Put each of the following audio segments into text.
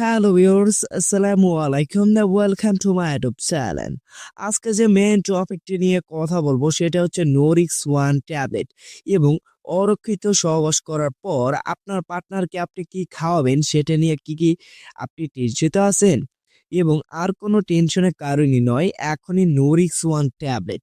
Hello viewers আসসালামু আলাইকুম না welcome to my YouTube channel আজকে যে মেন টপিকটি নিয়ে কথা বলব, সেটা হচ্ছে নোরিক্স ওয়ান ট্যাবলেট এবং অরক্ষিত সহবাস করার পর আপনার পার্টনারকে আপনি কি খাওয়াবেন, সেটা নিয়ে কি কি আপনি টেনশিত আছেন এবং আর কোনো টেনশনের কারণই নয়, এখনই নোরিক্স ওয়ান ট্যাবলেট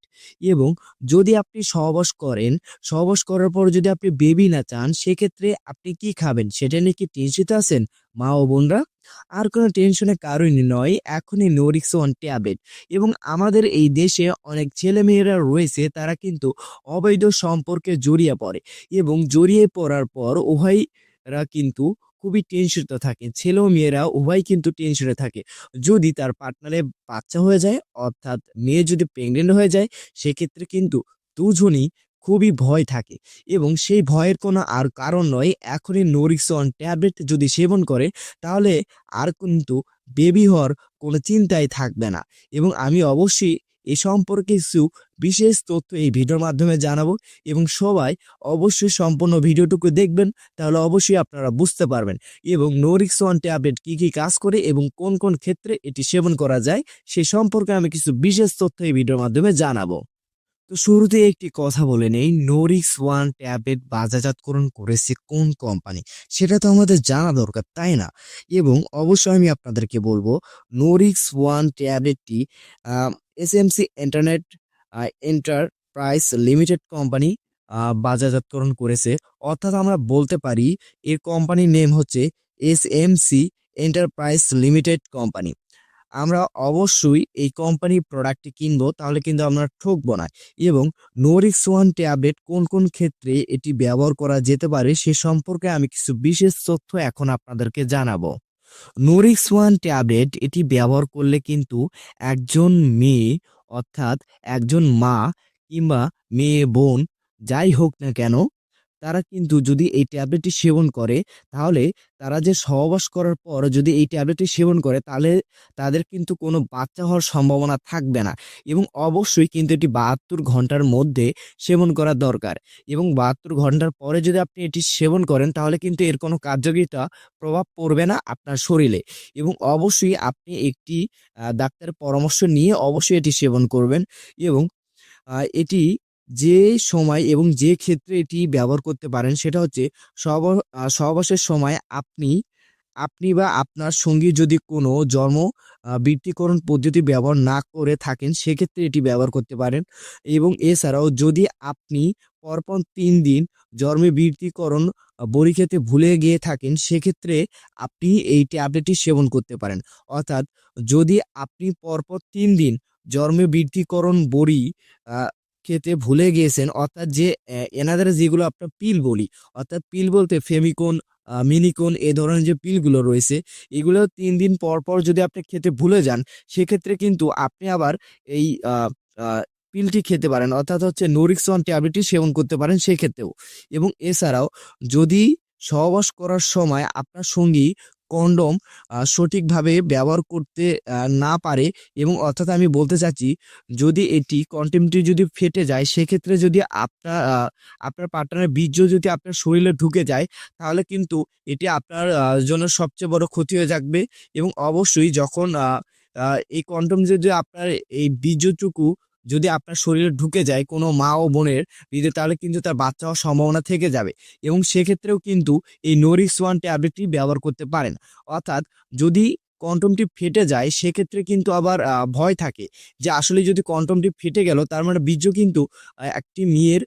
এবং যদি আপনি সহবাস করেন, সহবাস করার পর যদি আপনি বেবি না চান, সেক্ষেত্রে আপনি কি খাবেন, সেটা নিয়ে কি টেনশিত আছেন? মা ও বোনরা? আর কোনো টেনশনের কারণই নয়। এখনই নোরিক্স ওয়ান ট্যাবলেট এবং আমাদের এই দেশে অনেক ছেলেমেয়েরা রয়েছে, তারা কিন্তু অবৈধ সম্পর্কে জড়িয়ে পড়ে। এবং জড়িয়ে পড়ার পর উভয়রা কিন্তু খুবই টেনশনে থাকে। ছেলে ও মেয়েরা উভয় কিন্তু টেনশনে থাকে। যদি তার পার্টনারে বাচ্চা হয়ে যায়, অর্থাৎ মেয়ে যদি প্রেগনেন্ট হয়ে যায়, সেক্ষেত্রে কিন্তু দুজনই খুবই ভয় থাকে এবং সেই ভয়ের কোনো আর কারণ নয়। এখনই নোরিক্সন ট্যাবলেট যদি সেবন করে, তাহলে আর কিন্তু বেবি হওয়ার কোনো চিন্তাই থাকবে না। এবং আমি অবশ্যই এ সম্পর্কে কিছু বিশেষ তথ্য এই ভিডিওর মাধ্যমে জানাব এবং সবাই অবশ্যই সম্পূর্ণ ভিডিওটুকু দেখবেন, তাহলে অবশ্যই আপনারা বুঝতে পারবেন এবং নোরিক্স ওয়ান ট্যাবলেট কী কী কাজ করে এবং কোন কোন ক্ষেত্রে এটি সেবন করা যায়, সে সম্পর্কে আমি কিছু বিশেষ তথ্য এই ভিডিওর মাধ্যমে জানাব। তো শুরুতে একটি কথা বলে নেই নোরিক্স ওয়ান ট্যাবলেট বাজারজাতকরণ করেছে কোন কোম্পানি সেটা তো আমাদের জানা দরকার, তাই না? এবং অবশ্যই আমি আপনাদেরকে বলব নোরিক্স ওয়ান ট্যাবলেটটি S SMC internet enterprise limited company বাজারজাতকরণ করেছে। অর্থাৎ আমরা বলতে পারি, এর কোম্পানির নেম হচ্ছে S M C enterprise limited company আমরা অবশ্যই এই কোম্পানির প্রোডাক্টটি কিনবো, তাহলে কিন্তু আমরা ঠকবো না। এবং নোরিক্স ওয়ান ট্যাবলেট কোন কোন ক্ষেত্রে এটি ব্যবহার করা যেতে পারে, সে সম্পর্কে আমি কিছু বিশেষ তথ্য এখন আপনাদেরকে জানাব। নোরিক্স ওয়ান ট্যাবলেট এটি ব্যবহার করলে কিন্তু একজন মেয়ে, অর্থাৎ একজন মা কিংবা মেয়ে বোন, যাই হোক না কেন তারা কিন্তু যদি এই ট্যাবলেটটি সেবন করে, তাহলে তারা যে সহবাস করার পর যদি এই ট্যাবলেটটি সেবন করে, তাহলে তাদের কিন্তু কোনো বাচ্চা হওয়ার সম্ভাবনা থাকবে না। এবং অবশ্যই কিন্তু এটি বাহাত্তর ঘণ্টার মধ্যে সেবন করা দরকার। এবং বাহাত্তর ঘণ্টার পরে যদি আপনি এটি সেবন করেন, তাহলে কিন্তু এর কোনো কার্যকারিতা প্রভাব পড়বে না আপনার শরীরে। এবং অবশ্যই আপনি একটি ডাক্তারের পরামর্শ নিয়ে অবশ্যই এটি সেবন করবেন। এবং এটি যে সময় এবং যে ক্ষেত্রে এটি ব্যবহার করতে পারেন সেটা হচ্ছে সব সহবাসের সময় আপনি আপনি বা আপনার সঙ্গী যদি কোনো জন্ম বৃত্তিকরণ পদ্ধতি ব্যবহার না করে থাকেন সেক্ষেত্রে এটি ব্যবহার করতে পারেন। এবং এছাড়াও যদি আপনি পরপর তিন দিন জন্মে বৃত্তিকরণ বড়ি খেতে ভুলে গিয়ে থাকেন সেক্ষেত্রে আপনি এই ট্যাবলেটটি সেবন করতে পারেন। অর্থাৎ যদি আপনি পরপর তিন দিন জন্মে বৃত্তিকরণ বড়ি খেতে ভুলে গিয়েছেন, অর্থাৎ যে এনাদের যেগুলো আপনার পিল বলি, অর্থাৎ পিল বলতে ফেমিকন মিনিকন, এ ধরনের যে পিলগুলো রয়েছে, এগুলো তিন দিন পর পর যদি আপনি খেতে ভুলে যান, সেক্ষেত্রে কিন্তু আপনি আবার এই পিলটি খেতে পারেন, অর্থাৎ হচ্ছে নোরিক্সন ট্যাবলেটটি সেবন করতে পারেন সেক্ষেত্রেও। এবং এছাড়াও যদি সহবাস করার সময় আপনার সঙ্গী কন্ডম সঠিকভাবে ব্যবহার করতে না পারে এবং অর্থাৎ আমি বলতে চাচ্ছি, যদি এটি কন্টেমটি যদি ফেটে যায়, সেক্ষেত্রে যদি আপনার আপনার পার্টনারের বীর্য যদি আপনার শরীরে ঢুকে যায়, তাহলে কিন্তু এটি আপনার জন্য সবচেয়ে বড় ক্ষতি হয়ে থাকবে এবং অবশ্যই যখন এই কন্ডম যদি আপনার এই বীর্যটুকু যদি আপনার শরীরে ঢুকে যায় কোনো মা ও বোনের হৃদয় তাহলে কিন্তু তার বাচ্চা হওয়ার সম্ভাবনা থেকে যাবে। এবং সেক্ষেত্রেও কিন্তু এই নোরিক্স ওয়ান ট্যাবলেটটি ব্যবহার করতে পারেন। অর্থাৎ যদি কন্টমটি ফেটে যায়, সেক্ষেত্রে কিন্তু আবার ভয় থাকে। যে আসলে যদি কন্ডমটি ফেটে গেল, তার মানে বীর্য কিন্তু একটি মেয়ের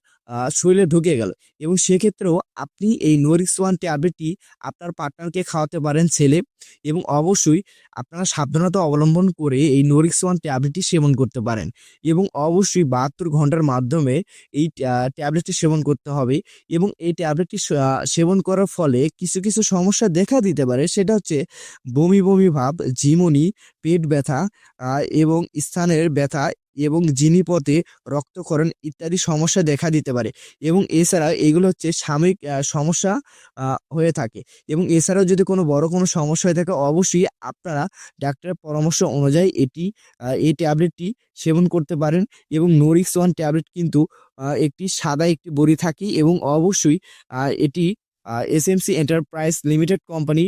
শরীরে ঢুকে গেল। এবং সেক্ষেত্রেও আপনি এই নোরিক্স ওয়ান ট্যাবলেটটি আপনার পার্টনারকে খাওয়াতে পারেন ছেলে এবং অবশ্যই আপনারা সাবধানতা অবলম্বন করে এই নোরিক্স ওয়ান ট্যাবলেটটি সেবন করতে পারেন। এবং অবশ্যই বাহাত্তর ঘণ্টার মাধ্যমে এই ট্যাবলেটটি সেবন করতে হবে এবং এই ট্যাবলেটটি সেবন করার ফলে কিছু কিছু সমস্যা দেখা দিতে পারে। সেটা হচ্ছে বমি বমি ভাব, ঝিমুনি, পেট ব্যথা এবং স্থানের ব্যথা এবং জিনিপথে রক্তক্ষরণ ইত্যাদি সমস্যা দেখা দিতে পারে। এবং এছাড়া এগুলো হচ্ছে সাময়িক সমস্যা হয়ে থাকে। এবং এছাড়াও যদি কোনো বড় কোনো সমস্যা হয়ে থাকে, অবশ্যই আপনারা ডাক্তারের পরামর্শ অনুযায়ী এটি এই ট্যাবলেটটি সেবন করতে পারেন। এবং নোরিক্স ওয়ান ট্যাবলেট কিন্তু একটি সাদা একটি বড়ি থাকে এবং অবশ্যই এটি S M C enterprise limited company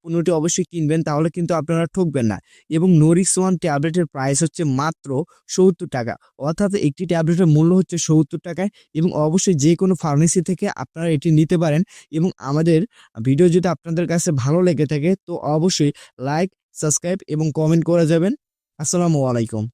পণ্যটি অবশ্যই কিনবেন, তাহলে কিন্তু আপনারা ঠকবেন না। এবং নোরিক্স ওয়ান ট্যাবলেটের প্রাইস হচ্ছে মাত্র সত্তর টাকা। অর্থাৎ একটি ট্যাবলেটের মূল্য হচ্ছে সত্তর টাকায় এবং অবশ্যই যে কোনো ফার্মেসি থেকে আপনারা এটি নিতে পারেন। এবং আমাদের ভিডিও যদি আপনাদের কাছে ভালো লেগে থাকে, তো অবশ্যই লাইক সাবস্ক্রাইব এবং কমেন্ট করে যাবেন। আসসালামু আলাইকুম।